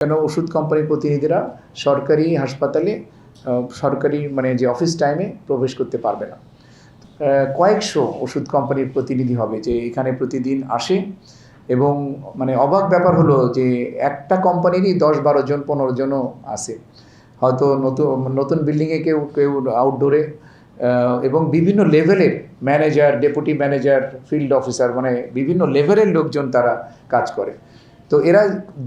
কেন ওষুধ কোম্পানির প্রতিনিধিরা সরকারি হাসপাতালে সরকারি মানে যে অফিস টাইমে প্রবেশ করতে পারবে না। কয়েকশো ওষুধ কোম্পানির প্রতিনিধি হবে যে এখানে প্রতিদিন আসে এবং মানে অবাক ব্যাপার হলো যে একটা কোম্পানিরই দশ বারো জন, পনেরো জনও আসে হয়তো নতুন নতুন বিল্ডিংয়ে কেউ কেউ আউটডোরে এবং বিভিন্ন লেভেলের manager deputy manager field officer মানে বিভিন্ন লেভেলের লোকজন তারা কাজ করে। তো এরা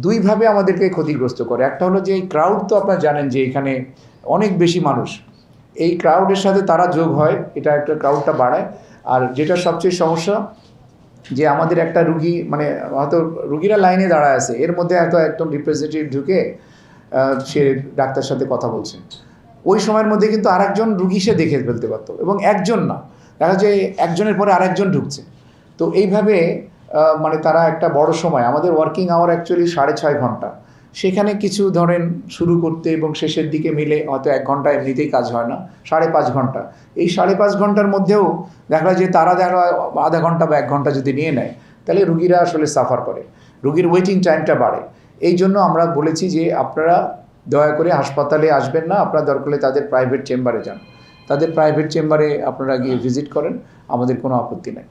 দুইভাবে আমাদেরকে ক্ষতিগ্রস্ত করে। একটা হলো যে এই ক্রাউড তো আপনারা জানেন যে এখানে অনেক বেশি মানুষ। এই ক্রাউডের সাথে তারা যোগ হয়, এটা একটা ক্রাউডটা বাড়ায়। আর যেটা সবচেয়ে সমস্যা, যে আমাদের একটা রুগী মানে হয়তো রুগীরা লাইনে দাঁড়ায় আছে, এর মধ্যে হয়তো একদম রিপ্রেজেন্টেটিভ ঢুকে সে ডাক্তার সাথে কথা বলছে। ওই সময়ের মধ্যে কিন্তু আরেকজন রুগী সে দেখে ফেলতে পারতো এবং একজন না। দেখা যায় একজনের পরে আরেকজন ঢুকছে। তো এইভাবে মানে তারা একটা বড় সময়, আমাদের ওয়ার্কিং আওয়ার অ্যাকচুয়ালি সাড়ে ছয় ঘণ্টা। সেখানে কিছু ধরেন শুরু করতে এবং শেষের দিকে মিলে হয়তো এক ঘণ্টা এমনিতেই কাজ হয় না, সাড়ে পাঁচ ঘণ্টা। এই সাড়ে পাঁচ ঘণ্টার মধ্যেও দেখা যায় যে তারা দেখা আধা ঘণ্টা বা এক ঘণ্টা যদি নিয়ে নেয়, তাহলে রুগীরা আসলে সাফার করে। রুগীর ওয়েটিং টাইমটা বাড়ে। এই জন্য আমরা বলেছি যে আপনারা দয়া করে হাসপাতালে আসবেন না, আপনারা দরকার হলে তাদের প্রাইভেট চেম্বারে যান। তাদের প্রাইভেট চেম্বারে আপনারা গিয়ে ভিজিট করেন, আমাদের কোনো আপত্তি নেই।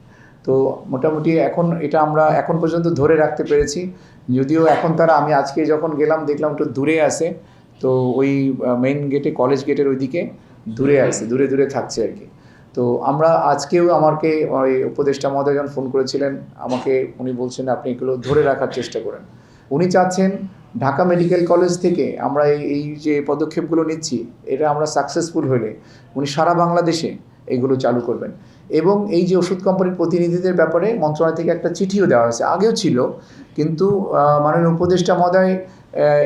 তো মোটামুটি এখন এটা আমরা এখন পর্যন্ত ধরে রাখতে পেরেছি। যদিও এখন তারা আমি আজকে যখন গেলাম দেখলাম একটু দূরে আছে। তো ওই মেইন গেটে কলেজ গেটের ওইদিকে দূরে আছে দূরে দূরে থাকছে আর কি। তো আমরা আজকেও আমাকে ওই উপদেষ্টা মহোদয় যখন ফোন করেছিলেন আমাকে উনি বলছেন আপনি এগুলো ধরে রাখার চেষ্টা করেন। উনি চাচ্ছেন ঢাকা মেডিকেল কলেজ থেকে আমরা এই এই যে পদক্ষেপগুলো নিচ্ছি এটা আমরা সাকসেসফুল হলে উনি সারা বাংলাদেশে এগুলো চালু করবেন। এবং এই যে ওষুধ কোম্পানির প্রতিনিধিদের ব্যাপারে মন্ত্রণালয় থেকে একটা চিঠিও দেওয়া হয়েছে। আগেও ছিল, কিন্তু মাননীয় উপদেষ্টা মহোদয়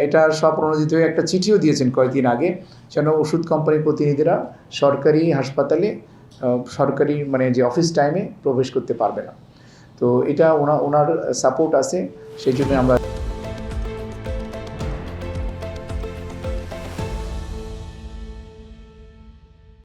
এটার সব প্রণোদিত হয়ে একটা চিঠিও দিয়েছেন কয়েকদিন আগে, যেন ওষুধ কোম্পানির প্রতিনিধিরা সরকারি হাসপাতালে সরকারি মানে যে অফিস টাইমে প্রবেশ করতে পারবে না। তো এটা ওনা, ওনার সাপোর্ট আছে, সেই জন্য আমরা